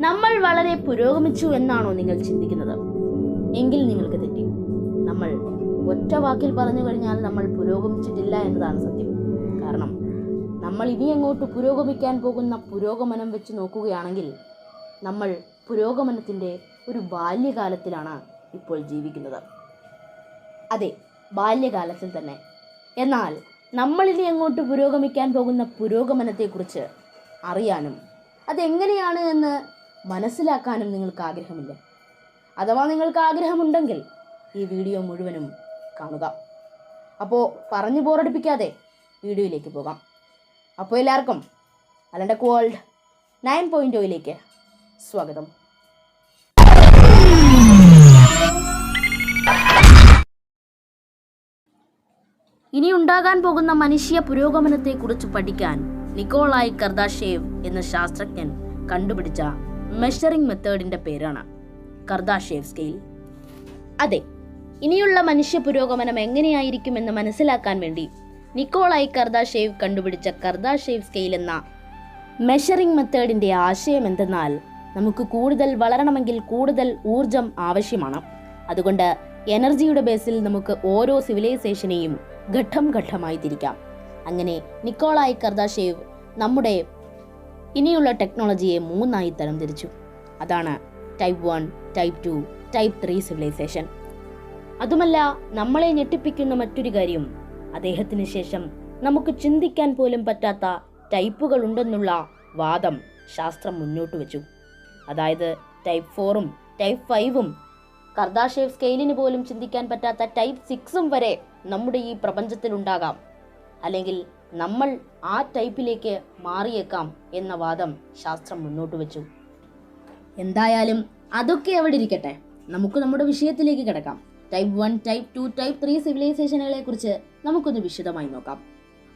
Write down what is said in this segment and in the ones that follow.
നമ്മൾ വളരെ പുരോഗമിച്ചു എന്നാണോ നിങ്ങൾ ചിന്തിക്കുന്നത്? എങ്കിൽ നിങ്ങൾക്ക് തെറ്റി. നമ്മൾ ഒറ്റ വാക്കിൽ പറഞ്ഞു കഴിഞ്ഞാൽ നമ്മൾ പുരോഗമിച്ചിട്ടില്ല എന്നതാണ് സത്യം. കാരണം നമ്മൾ ഇനി അങ്ങോട്ട് പുരോഗമിക്കാൻ പോകുന്ന പുരോഗമനം വെച്ച് നോക്കുകയാണെങ്കിൽ നമ്മൾ പുരോഗമനത്തിന്റെ ഒരു ബാല്യകാലത്തിലാണ് ഇപ്പോൾ ജീവിക്കുന്നത്. അതെ ബാല്യകാലത്തിൽ തന്നെ. എന്നാൽ നമ്മളിനി അങ്ങോട്ട് പുരോഗമിക്കാൻ പോകുന്ന പുരോഗമനത്തെക്കുറിച്ച് അറിയാനും അതെങ്ങനെയാണ് എന്ന് മനസ്സിലാക്കാനും നിങ്ങൾക്ക് ആഗ്രഹമില്ല. അഥവാ നിങ്ങൾക്ക് ആഗ്രഹമുണ്ടെങ്കിൽ ഈ വീഡിയോ മുഴുവനും കാണുക. അപ്പോൾ പറഞ്ഞു ബോറടിപ്പിക്കാതെ വീഡിയോയിലേക്ക് പോകാം. അപ്പോൾ എല്ലാവർക്കും അലണ്ടക് വേൾഡ് നയൻ പോയിന്റ് ഒയിലേക്ക് സ്വാഗതം. ഇനി ഉണ്ടാകാൻ പോകുന്ന മനുഷ്യ പുരോഗമനത്തെക്കുറിച്ച് പഠിക്കാൻ നിക്കോളായി കർദാഷേവ് എന്ന ശാസ്ത്രജ്ഞൻ കണ്ടുപിടിച്ച മെഷറിംഗ് മെത്തേഡിന്റെ പേരാണ് കർദാഷേവ് സ്കെയിൽ അതെ ഇനിയുള്ള മനുഷ്യ പുരോഗമനം എങ്ങനെയായിരിക്കുമെന്ന് മനസ്സിലാക്കാൻ വേണ്ടി നിക്കോളായി കർദാഷേവ് കണ്ടുപിടിച്ച കർദാഷേവ് സ്കെയിൽ എന്ന മെഷറിംഗ് മെത്തേഡിന്റെ ആശയം എന്തെന്നാൽ നമുക്ക് കൂടുതൽ വളരണമെങ്കിൽ കൂടുതൽ ഊർജം ആവശ്യമാണ്. അതുകൊണ്ട് എനർജിയുടെ ബേസിൽ നമുക്ക് ഓരോ സിവിലൈസേഷനെയും ഘട്ടം ഘട്ടമായി തിരിക്കാം. അങ്ങനെ നിക്കോളായി കർദാഷേവ് നമ്മുടെ ഇനിയുള്ള ടെക്നോളജിയെ മൂന്നായി തരംതിരിച്ചു. അതാണ് type one type two type three civilization അതുമല്ല നമ്മളെ ഞെട്ടിപ്പിക്കുന്ന മറ്റൊരു കാര്യം അദ്ദേഹത്തിന് ശേഷം നമുക്ക് ചിന്തിക്കാൻ പോലും പറ്റാത്ത ടൈപ്പുകൾ ഉണ്ടെന്നുള്ള വാദം ശാസ്ത്രം മുന്നോട്ട് വെച്ചു. അതായത് ടൈപ്പ് ഫോറും ടൈപ്പ് ഫൈവും കർദാഷേവ് സ്കെയിലിന് പോലും ചിന്തിക്കാൻ പറ്റാത്ത ടൈപ്പ് സിക്സും വരെ നമ്മുടെ ഈ പ്രപഞ്ചത്തിലുണ്ടാകാം. അല്ലെങ്കിൽ നമ്മൾ ആ ടൈപ്പിലേക്ക് മാറിയേക്കാം എന്ന വാദം ശാസ്ത്രം മുന്നോട്ട് വെച്ചു. എന്തായാലും അതൊക്കെ അവിടെ ഇരിക്കട്ടെ. നമുക്ക് നമ്മുടെ വിഷയത്തിലേക്ക് കിടക്കാം. Type one type two type three സിവിലൈസേഷനുകളെ കുറിച്ച് നമുക്കൊന്ന് വിശദമായി നോക്കാം.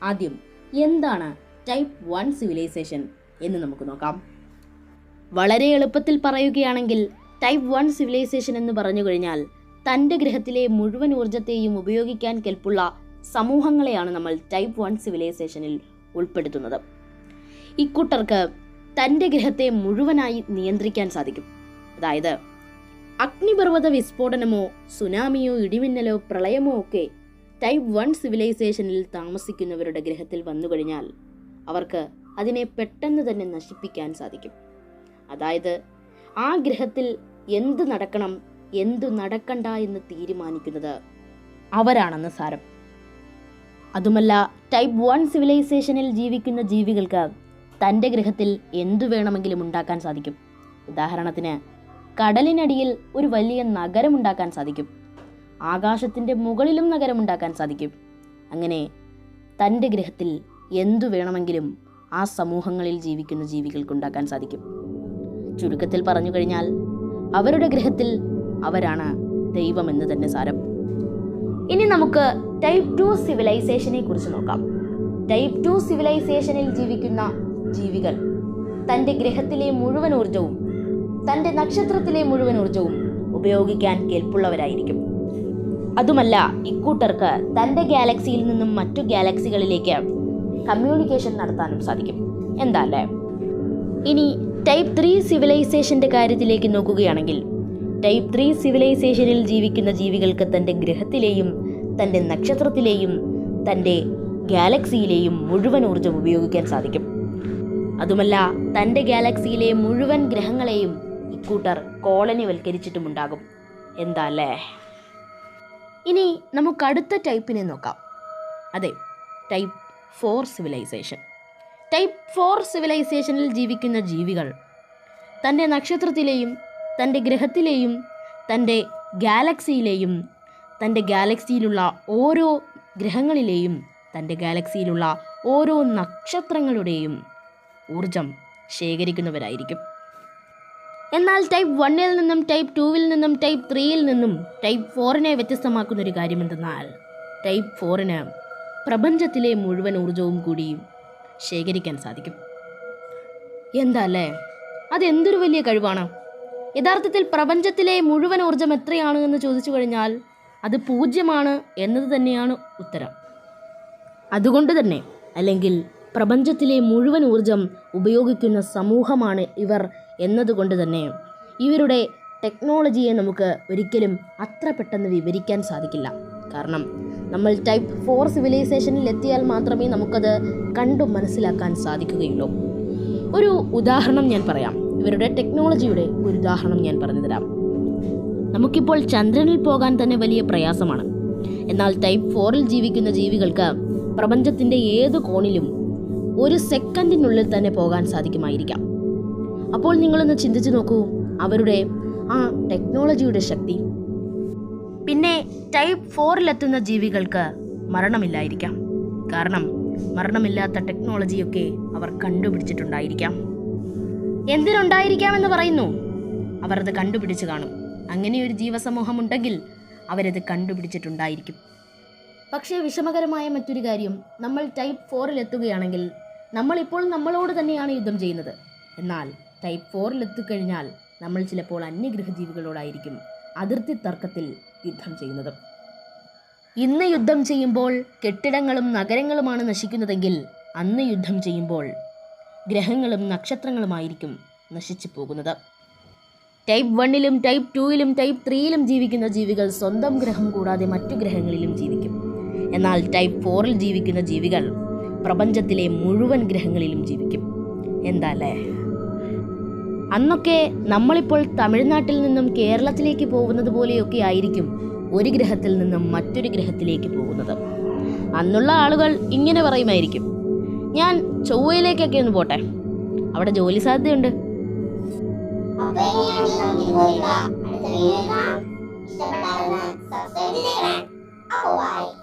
ആദ്യം എന്താണ് ടൈപ്പ് വൺ സിവിലൈസേഷൻ എന്ന് നമുക്ക് നോക്കാം. വളരെ എളുപ്പത്തിൽ പറയുകയാണെങ്കിൽ ടൈപ്പ് വൺ സിവിലൈസേഷൻ എന്ന് പറഞ്ഞു കഴിഞ്ഞാൽ തന്റെ ഗ്രഹത്തിലെ മുഴുവൻ ഊർജത്തെയും ഉപയോഗിക്കാൻ കെൽപ്പുള്ള സമൂഹങ്ങളെയാണ് നമ്മൾ ടൈപ്പ് വൺ സിവിലൈസേഷനിൽ ഉൾപ്പെടുത്തുന്നത്. ഇക്കൂട്ടർക്ക് തന്റെ ഗ്രഹത്തെ മുഴുവനായി നിയന്ത്രിക്കാൻ സാധിക്കും. അതായത് അഗ്നിപർവത വിസ്ഫോടനമോ സുനാമിയോ ഇടിമിന്നലോ പ്രളയമോ ഒക്കെ ടൈപ്പ് വൺ സിവിലൈസേഷനിൽ താമസിക്കുന്നവരുടെ ഗ്രഹത്തിൽ വന്നു കഴിഞ്ഞാൽ അവർക്ക് അതിനെ പെട്ടെന്ന് തന്നെ നശിപ്പിക്കാൻ സാധിക്കും. അതായത് ആ ഗ്രഹത്തിൽ എന്ത് നടക്കണം എന്തു നടക്കണ്ട എന്ന് തീരുമാനിക്കുന്നത് അവരാണെന്ന് സാരം. അതുമല്ല ടൈപ്പ് വൺ സിവിലൈസേഷനിൽ ജീവിക്കുന്ന ജീവികൾക്ക് തന്റെ ഗ്രഹത്തിൽ എന്തു വേണമെങ്കിലും ഉണ്ടാക്കാൻ സാധിക്കും. ഉദാഹരണത്തിന് കടലിനടിയിൽ ഒരു വലിയ നഗരമുണ്ടാക്കാൻ സാധിക്കും. ആകാശത്തിന്റെ മുകളിലും നഗരമുണ്ടാക്കാൻ സാധിക്കും. അങ്ങനെ തന്റെ ഗ്രഹത്തിൽ എന്തു വേണമെങ്കിലും ആ സമൂഹങ്ങളിൽ ജീവിക്കുന്ന ജീവികൾക്ക് ഉണ്ടാക്കാൻ സാധിക്കും. ചുരുക്കത്തിൽ പറഞ്ഞു കഴിഞ്ഞാൽ അവരുടെ ഗ്രഹത്തിൽ അവരാണ് ദൈവമെന്ന് തന്നെ സാരം. ഇനി നമുക്ക് ടൈപ്പ് ടു സിവിലൈസേഷനെ കുറിച്ച് നോക്കാം. ടൈപ്പ് ടു സിവിലൈസേഷനിൽ ജീവിക്കുന്ന ജീവികൾ തന്റെ ഗ്രഹത്തിലെ മുഴുവൻ ഊർജവും തന്റെ നക്ഷത്രത്തിലെ മുഴുവൻ ഊർജവും ഉപയോഗിക്കാൻ കേൾപ്പുള്ളവരായിരിക്കും അതുമല്ല ഇക്കൂട്ടർക്ക് തന്റെ ഗാലക്സിയിൽ നിന്നും മറ്റു ഗാലക്സികളിലേക്ക് കമ്മ്യൂണിക്കേഷൻ നടത്താനും സാധിക്കും. എന്താ അല്ലേ ഇനി ടൈപ്പ് ത്രീ സിവിലൈസേഷന്റെ കാര്യത്തിലേക്ക് നോക്കുകയാണെങ്കിൽ ടൈപ്പ് ത്രീ സിവിലൈസേഷനിൽ ജീവിക്കുന്ന ജീവികൾക്ക് തന്റെ ഗ്രഹത്തിലെയും തന്റെ നക്ഷത്രത്തിലെയും തന്റെ ഗാലക്സിയിലെയും മുഴുവൻ ഊർജം ഉപയോഗിക്കാൻ സാധിക്കും. അതുമല്ല തന്റെ ഗാലക്സിയിലെ മുഴുവൻ ഗ്രഹങ്ങളെയും ഇക്കൂട്ടർ കോളനിവൽക്കരിച്ചിട്ടുമുണ്ടാകും. എന്താ അല്ലേ ഇനി നമുക്ക് അടുത്ത ടൈപ്പിനെ നോക്കാം. അതെ type four civilization. Type four സിവിലൈസേഷനിൽ ജീവിക്കുന്ന ജീവികൾ തന്റെ നക്ഷത്രത്തിലെയും തന്റെ ഗ്രഹത്തിലെയും തന്റെ ഗാലക്സിയിലെയും തന്റെ ഗാലക്സിയിലുള്ള ഓരോ ഗ്രഹങ്ങളിലെയും തന്റെ ഗാലക്സിയിലുള്ള ഓരോ നക്ഷത്രങ്ങളുടെയും ഊർജം ശേഖരിക്കുന്നവരായിരിക്കും. എന്നാൽ ടൈപ്പ് വണ്ണിൽ നിന്നും ടൈപ്പ് ടൂവിൽ നിന്നും ടൈപ്പ് ത്രീയിൽ നിന്നും ടൈപ്പ് ഫോറിനെ വ്യത്യസ്തമാക്കുന്ന ഒരു കാര്യമെന്തെന്നാൽ ടൈപ്പ് ഫോറിന് പ്രപഞ്ചത്തിലെ മുഴുവൻ ഊർജവും കൂടി ശേഖരിക്കാൻ സാധിക്കും. എന്താ അല്ലേ അതെന്തൊരു വലിയ കഴിവാണ്? യഥാർത്ഥത്തിൽ പ്രപഞ്ചത്തിലെ മുഴുവൻ ഊർജം എത്രയാണ് എന്ന് ചോദിച്ചു കഴിഞ്ഞാൽ അത് പൂജ്യമാണ് എന്നത് തന്നെയാണ് ഉത്തരം. അതുകൊണ്ട് തന്നെ അല്ലെങ്കിൽ പ്രപഞ്ചത്തിലെ മുഴുവൻ ഊർജം ഉപയോഗിക്കുന്ന സമൂഹമാണ് ഇവർ എന്നതുകൊണ്ട് തന്നെ ഇവരുടെ ടെക്നോളജിയെ നമുക്ക് ഒരിക്കലും അത്ര പെട്ടെന്ന് വിവരിക്കാൻ സാധിക്കില്ല. കാരണം നമ്മൾ ടൈപ്പ് ഫോർ സിവിലൈസേഷനിൽ എത്തിയാൽ മാത്രമേ നമുക്കത് കണ്ടു മനസ്സിലാക്കാൻ സാധിക്കുകയുള്ളൂ. ഒരു ഉദാഹരണം ഞാൻ പറയാം. ഇവരുടെ ടെക്നോളജിയുടെ ഒരു ഉദാഹരണം ഞാൻ പറഞ്ഞു തരാം നമുക്കിപ്പോൾ ചന്ദ്രനിൽ പോകാൻ തന്നെ വലിയ പ്രയാസമാണ്. എന്നാൽ ടൈപ്പ് ഫോറിൽ ജീവിക്കുന്ന ജീവികൾക്ക് പ്രപഞ്ചത്തിന്റെ ഏത് കോണിലും ഒരു സെക്കൻഡിനുള്ളിൽ തന്നെ പോകാൻ സാധിക്കുമായിരിക്കാം. അപ്പോൾ നിങ്ങളൊന്ന് ചിന്തിച്ചു നോക്കൂ അവരുടെ ആ ടെക്നോളജിയുടെ ശക്തി. പിന്നെ ടൈപ്പ് ഫോറിലെത്തുന്ന ജീവികൾക്ക് മരണമില്ലായിരിക്കാം. കാരണം മരണമില്ലാത്ത ടെക്നോളജിയൊക്കെ അവർ കണ്ടുപിടിച്ചിട്ടുണ്ടായിരിക്കാം. എന്തിനുണ്ടായിരിക്കാമെന്ന് പറയുന്നു? അവർ അത് കണ്ടുപിടിച്ച് കാണും. അങ്ങനെ ഒരു ജീവസമൂഹം ഉണ്ടെങ്കിൽ അവരത് കണ്ടുപിടിച്ചിട്ടുണ്ടായിരിക്കും. പക്ഷേ വിഷമകരമായ മറ്റൊരു കാര്യം നമ്മൾ ടൈപ്പ് ഫോറിൽ എത്തുകയാണെങ്കിൽ നമ്മളിപ്പോൾ നമ്മളോട് തന്നെയാണ് യുദ്ധം ചെയ്യുന്നത്. എന്നാൽ ടൈപ്പ് ഫോറിൽ എത്തിക്കഴിഞ്ഞാൽ നമ്മൾ ചിലപ്പോൾ അന്യഗ്രഹജീവികളോടായിരിക്കും അതിർത്തി തർക്കത്തിൽ യുദ്ധം ചെയ്യുന്നത്. ഇന്ന് യുദ്ധം ചെയ്യുമ്പോൾ കെട്ടിടങ്ങളും നഗരങ്ങളുമാണ് നശിക്കുന്നതെങ്കിൽ അന്ന് യുദ്ധം ചെയ്യുമ്പോൾ ഗ്രഹങ്ങളും നക്ഷത്രങ്ങളുമായിരിക്കും നശിച്ചു പോകുന്നത്. ടൈപ്പ് വണ്ണിലും ടൈപ്പ് ടൂയിലും ടൈപ്പ് ത്രീയിലും ജീവിക്കുന്ന ജീവികൾ സ്വന്തം ഗ്രഹം കൂടാതെ മറ്റു ഗ്രഹങ്ങളിലും ജീവിക്കും. എന്നാൽ ടൈപ്പ് ഫോറിൽ ജീവിക്കുന്ന ജീവികൾ പ്രപഞ്ചത്തിലെ മുഴുവൻ ഗ്രഹങ്ങളിലും ജീവിക്കും. എന്താ അല്ലേ അന്നൊക്കെ നമ്മളിപ്പോൾ തമിഴ്നാട്ടിൽ നിന്നും കേരളത്തിലേക്ക് പോകുന്നത് പോലെയൊക്കെ ആയിരിക്കും ഒരു ഗ്രഹത്തിൽ നിന്നും മറ്റൊരു ഗ്രഹത്തിലേക്ക് പോകുന്നത്. അന്നുള്ള ആളുകൾ ഇങ്ങനെ പറയുമായിരിക്കും. ഞാൻ ചൊവ്വയിലേക്കൊക്കെ ഒന്ന് പോട്ടെ. അവിടെ ജോലി സാധ്യതയുണ്ട്. 上に網の緑が、あれと揺れが、下からな、さっそり出てくれ。あ、怖い。